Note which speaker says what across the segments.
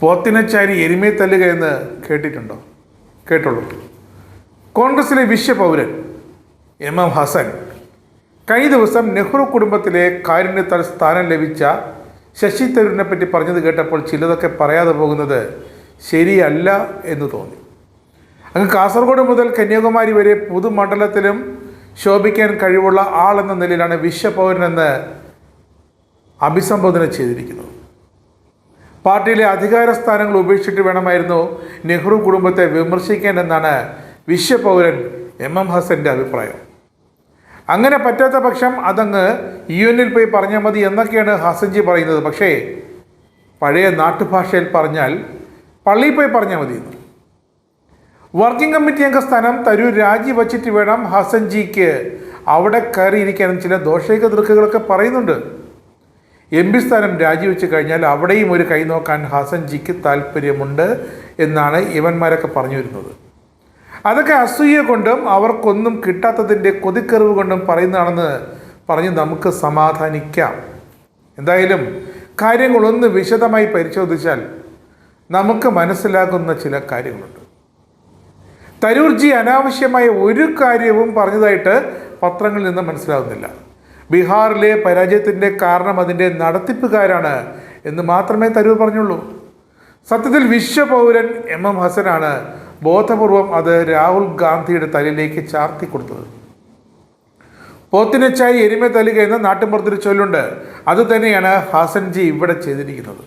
Speaker 1: പോത്തിനച്ചാരി എരുമയെ തല്ലുക എന്ന് കേട്ടിട്ടുണ്ടോ? കേട്ടുള്ളൂ കോൺഗ്രസിലെ വിശ്വപൗരൻ എം എം ഹസൻ കഴിഞ്ഞ ദിവസം നെഹ്റു കുടുംബത്തിലെ കാരുണ്യത്താൽ സ്ഥാനം ലഭിച്ച ശശി തരൂരിനെ പറ്റി പറഞ്ഞത് കേട്ടപ്പോൾ ചിലതൊക്കെ പറയാതെ പോകുന്നത് ശരിയല്ല എന്ന് തോന്നി. അങ്ങ് കാസർഗോഡ് മുതൽ കന്യാകുമാരി വരെ പൊതുമണ്ഡലത്തിലും ശോഭിക്കാൻ കഴിവുള്ള ആളെന്ന നിലയിലാണ് വിശ്വപൗരനെന്ന് അഭിസംബോധന ചെയ്തിരിക്കുന്നത്. പാർട്ടിയിലെ അധികാര സ്ഥാനങ്ങൾ ഉപേക്ഷിച്ചിട്ട് വേണമായിരുന്നു നെഹ്റു കുടുംബത്തെ വിമർശിക്കാൻ വിശ്വപൗരൻ എം എം ഹസന്റെ അഭിപ്രായം. അങ്ങനെ പറ്റാത്ത പക്ഷം അതങ്ങ് യു എനിൽ പോയി പറഞ്ഞാൽ മതി എന്നൊക്കെയാണ് ഹസൻജി പറയുന്നത്. പക്ഷേ പഴയ നാട്ടുഭാഷയിൽ പറഞ്ഞാൽ പള്ളിയിൽ പോയി പറഞ്ഞാൽ മതി. വർക്കിംഗ് കമ്മിറ്റി അംഗ സ്ഥാനം തരൂർ രാജിവച്ചിട്ട് വേണം ഹസൻജിക്ക് അവിടെ കയറിയിരിക്കാനും ചില ദോഷൈക ദൃക്കുകളൊക്കെ പറയുന്നുണ്ട്. എം പി സ്ഥാനം രാജിവെച്ച് കഴിഞ്ഞാൽ അവിടെയും ഒരു കൈ നോക്കാൻ ഹസൻ ജിക്ക് താല്പര്യമുണ്ട് എന്നാണ് ഇവന്മാരൊക്കെ പറഞ്ഞു വരുന്നത് അതൊക്കെ അസൂയ കൊണ്ടും അവർക്കൊന്നും കിട്ടാത്തതിന്റെ കൊതിക്കെറിവ് കൊണ്ടും പറയുന്നതാണെന്ന് പറഞ്ഞ് നമുക്ക് സമാധാനിക്കാം. എന്തായാലും കാര്യങ്ങളൊന്ന് വിശദമായി പരിശോധിച്ചാൽ നമുക്ക് മനസ്സിലാകുന്ന ചില കാര്യങ്ങളുണ്ട്. തരൂർജി അനാവശ്യമായ ഒരു കാര്യവും പറഞ്ഞതായിട്ട് പത്രങ്ങളിൽ നിന്ന് മനസ്സിലാകുന്നില്ല. ബീഹാറിലെ പരാജയത്തിന്റെ കാരണം അതിന്റെ നടത്തിപ്പുകാരാണ് എന്ന് മാത്രമേ തരൂർ പറഞ്ഞുള്ളൂ. സത്യത്തിൽ വിശ്വപൗരൻ എം എം ഹസനാണ് ബോധപൂർവം അത് രാഹുൽ ഗാന്ധിയുടെ തലയിലേക്ക് ചാർത്തി കൊടുത്തത്. പോത്തിനച്ചായി എരുമ തലുക എന്ന നാട്ടിൻപുറത്തൊരു ചൊല്ലുണ്ട്. അത് തന്നെയാണ് ഹസൻജി ഇവിടെ ചെയ്തിരിക്കുന്നത്.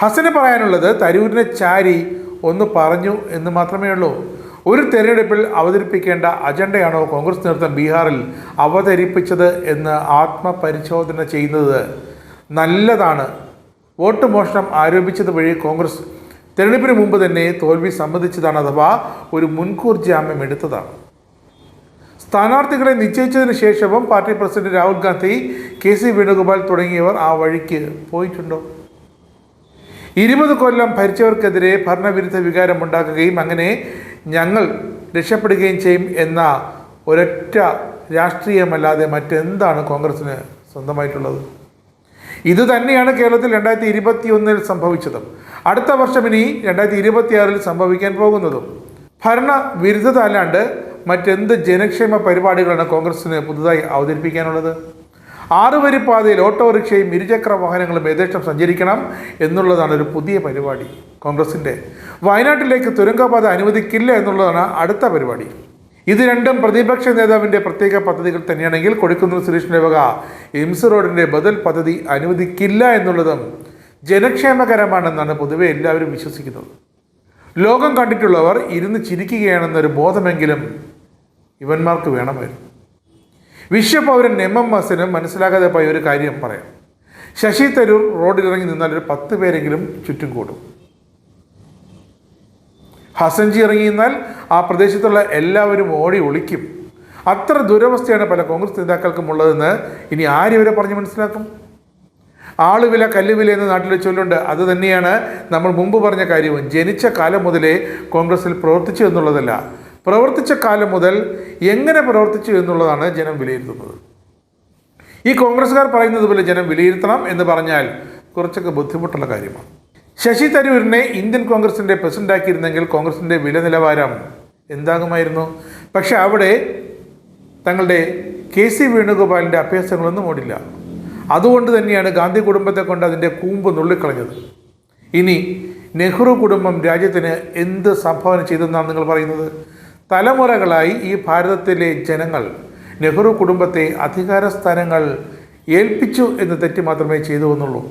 Speaker 1: ഹസന് പറയാനുള്ളത് തരൂരിനെ ചാരി ഒന്ന് പറഞ്ഞു എന്ന് മാത്രമേ ഉള്ളൂ. ഒരു തെരഞ്ഞെടുപ്പിൽ അവതരിപ്പിക്കേണ്ട അജണ്ടയാണോ കോൺഗ്രസ് നേതൃത്വം ബീഹാറിൽ അവതരിപ്പിച്ചത് എന്ന് ആത്മപരിശോധന ചെയ്യുന്നത്? നല്ലതാണ്. വോട്ട് മോഷണം ആരോപിച്ചത് വഴി കോൺഗ്രസ് തെരഞ്ഞെടുപ്പിന് മുമ്പ് തന്നെ തോൽവി സമ്മതിച്ചതാണ് അഥവാ ഒരു മുൻകൂർ ജാമ്യം എടുത്തതാണ്. സ്ഥാനാർത്ഥികളെ നിശ്ചയിച്ചതിന് ശേഷവും party president Rahul Gandhi K C Venugopal തുടങ്ങിയവർ ആ വഴിക്ക് പോയിട്ടുണ്ടോ? ഇരുപത് കൊല്ലം ഭരിച്ചവർക്കെതിരെ ഭരണവിരുദ്ധ വികാരം ഉണ്ടാക്കുകയും അങ്ങനെ ഞങ്ങൾ രക്ഷപ്പെടുകയും ചെയ്യും എന്ന ഒരൊറ്റ രാഷ്ട്രീയമല്ലാതെ മറ്റെന്താണ് കോൺഗ്രസ്സിന് സ്വന്തമായിട്ടുള്ളത്? ഇത് തന്നെയാണ് കേരളത്തിൽ രണ്ടായിരത്തി ഇരുപത്തി ഒന്നിൽ സംഭവിച്ചതും. അടുത്ത വർഷം ഇനി രണ്ടായിരത്തി ഇരുപത്തിയാറിൽ സംഭവിക്കാൻ പോകുന്നതും. ഭരണ വിരുദ്ധത അല്ലാണ്ട് മറ്റെന്ത് ജനക്ഷേമ പരിപാടികളാണ് കോൺഗ്രസ്സിന് പുതുതായി അവതരിപ്പിക്കാനുള്ളത്? ആറുവരി പാതയിൽ ഓട്ടോറിക്ഷയും ഇരുചക്ര വാഹനങ്ങളും യഥേഷ്ടം സഞ്ചരിക്കണം എന്നുള്ളതാണ് ഒരു പുതിയ പരിപാടി. കോൺഗ്രസിന്റെ വയനാട്ടിലേക്ക് തുരങ്കപാത അനുവദിക്കില്ല എന്നുള്ളതാണ് അടുത്ത പരിപാടി. ഇത് രണ്ടും പ്രതിപക്ഷ നേതാവിന്റെ പ്രത്യേക പദ്ധതികൾ തന്നെയാണെങ്കിൽ കൊടിക്കുന്നിൽ സുരേഷിന്റെ വക എംസ് റോഡിന്റെ ബദൽ പദ്ധതി അനുവദിക്കില്ല എന്നുള്ളതും ജനക്ഷേമകരമാണെന്നാണ് പൊതുവെ എല്ലാവരും വിശ്വസിക്കുന്നത്. ലോകം കണ്ടിട്ടുള്ളവർ ഇരുന്ന് ചിരിക്കുകയാണെന്നൊരു ബോധമെങ്കിലും ഇവന്മാർക്ക് വേണമായിരുന്നു. വിശ്വപൗരൻ എം എം എസിന് മനസ്സിലാകാതെ പോയ ഒരു കാര്യം പറയാം. ശശി തരൂർ റോഡിലിറങ്ങി നിന്നാൽ ഒരു പത്ത് പേരെങ്കിലും ചുറ്റും കൂടും. ഹസൻജി ഇറങ്ങി നിന്നാൽ ആ പ്രദേശത്തുള്ള എല്ലാവരും ഓടി ഒളിക്കും. അത്ര ദുരവസ്ഥയാണ് പല കോൺഗ്രസ് നേതാക്കൾക്കും ഉള്ളതെന്ന് ഇനി ആരിവരെ പറഞ്ഞ് മനസ്സിലാക്കും? ആളുവില കല്ലുവില എന്ന നാട്ടിൽ ചൊല്ലുണ്ട് അത് തന്നെയാണ് നമ്മൾ മുമ്പ് പറഞ്ഞ കാര്യവും. ജനിച്ച കാലം മുതലേ കോൺഗ്രസിൽ പ്രവർത്തിച്ചു എന്നുള്ളതല്ല. പ്രവർത്തിച്ച കാലം മുതൽ എങ്ങനെ പ്രവർത്തിച്ചു എന്നുള്ളതാണ് ജനം വിലയിരുത്തുന്നത്. ഈ കോൺഗ്രസ്സുകാർ പറയുന്നത് പോലെ ജനം വിലയിരുത്തണം എന്ന് പറഞ്ഞാൽ കുറച്ചൊക്കെ ബുദ്ധിമുട്ടുള്ള കാര്യമാണ്. ശശി തരൂരിനെ ഇന്ത്യൻ കോൺഗ്രസിന്റെ പ്രസിഡന്റാക്കിയിരുന്നെങ്കിൽ കോൺഗ്രസിന്റെ വില നിലവാരം എന്താകുമായിരുന്നു? പക്ഷെ അവിടെ തങ്ങളുടെ കെ സി വേണുഗോപാലിന്റെ അഭ്യാസങ്ങളൊന്നും ഓടില്ല. അതുകൊണ്ട് തന്നെയാണ് ഗാന്ധി കുടുംബത്തെ കൊണ്ട് അതിന്റെ കൂമ്പ് നുള്ളിക്കളഞ്ഞത്. ഇനി നെഹ്റു കുടുംബം രാജ്യത്തിന് എന്ത് സംഭാവന ചെയ്തെന്നാണ് നിങ്ങൾ പറയുന്നത്? തലമുറകളായി ഈ ഭാരതത്തിലെ ജനങ്ങൾ നെഹ്റു കുടുംബത്തെ അധികാര സ്ഥാനങ്ങൾ ഏൽപ്പിച്ചു എന്ന് തെറ്റ് മാത്രമേ ചെയ്തു വന്നുള്ളൂ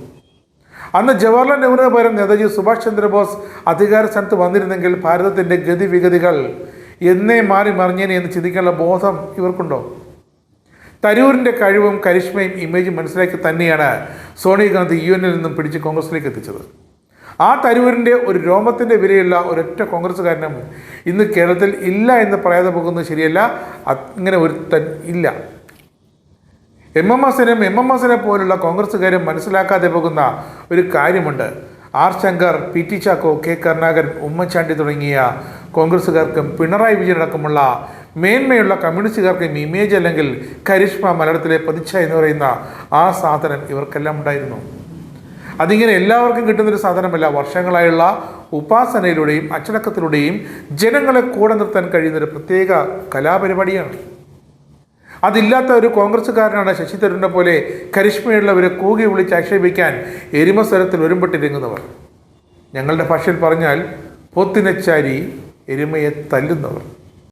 Speaker 1: അന്ന് ജവഹർലാൽ നെഹ്റുവിന് പകരം നേതാജി സുഭാഷ് ചന്ദ്രബോസ് അധികാര സ്ഥാനത്ത് വന്നിരുന്നെങ്കിൽ ഭാരതത്തിന്റെ ഗതിവിഗതികൾ എന്നേ മാറി മറിഞ്ഞേനെ എന്ന് ചിന്തിക്കാനുള്ള ബോധം ഇവർക്കുണ്ടോ? തരൂരിന്റെ കഴിവും കരിഷ്മയും ഇമേജും മനസ്സിലാക്കി തന്നെയാണ് സോണിയാഗാന്ധി യു എന്നിൽ നിന്നും പിടിച്ച് കോൺഗ്രസിലേക്ക് എത്തിച്ചത്. ആ തരൂരിന്റെ ഒരു രോമത്തിന്റെ വിലയുള്ള ഒരൊറ്റ കോൺഗ്രസ്സുകാരനും ഇന്ന് കേരളത്തിൽ ഇല്ല എന്ന് പറയാതെ പോകുന്നത് ശരിയല്ല. അങ്ങനെ ഒരുത്തൻ ഇല്ല. എം എം ഹസനും എം എം ഹസനെ പോലുള്ള കോൺഗ്രസ്സുകാരും മനസ്സിലാക്കാതെ പോകുന്ന ഒരു കാര്യമുണ്ട്. R Shankar P T Chacko K Karunakaran Oommen Chandy തുടങ്ങിയ കോൺഗ്രസ്സുകാർക്കും പിണറായി വിജയൻ അടക്കമുള്ള മേന്മയുള്ള കമ്മ്യൂണിസ്റ്റുകാർക്കും ഇമേജ് അല്ലെങ്കിൽ കരിഷ്മ മലയാളത്തിലെ പതിച്ച എന്ന് പറയുന്ന ആ സാധനം ഇവർക്കെല്ലാം ഉണ്ടായിരുന്നു. അതിങ്ങനെ എല്ലാവർക്കും കിട്ടുന്നൊരു സാധനമല്ല. വർഷങ്ങളായുള്ള ഉപാസനയിലൂടെയും അച്ചടക്കത്തിലൂടെയും ജനങ്ങളെ കൂടെ നിർത്താൻ കഴിയുന്നൊരു പ്രത്യേക കലാപരിപാടിയാണ്. അതില്ലാത്ത ഒരു കോൺഗ്രസ്സുകാരനാണ് ശശി തരൂരിനെ പോലെ കരിഷ്മയുള്ളവരെ കൂകി വിളിച്ച് ആക്ഷേപിക്കാൻ എരുമസ്വരത്തിൽ ഒരുമ്പെട്ടിരുങ്ങുന്നവർ. ഞങ്ങളുടെ ഭാഷയിൽ പറഞ്ഞാൽ പോത്തിനച്ചാരി എരുമയെ തല്ലുന്നവർ.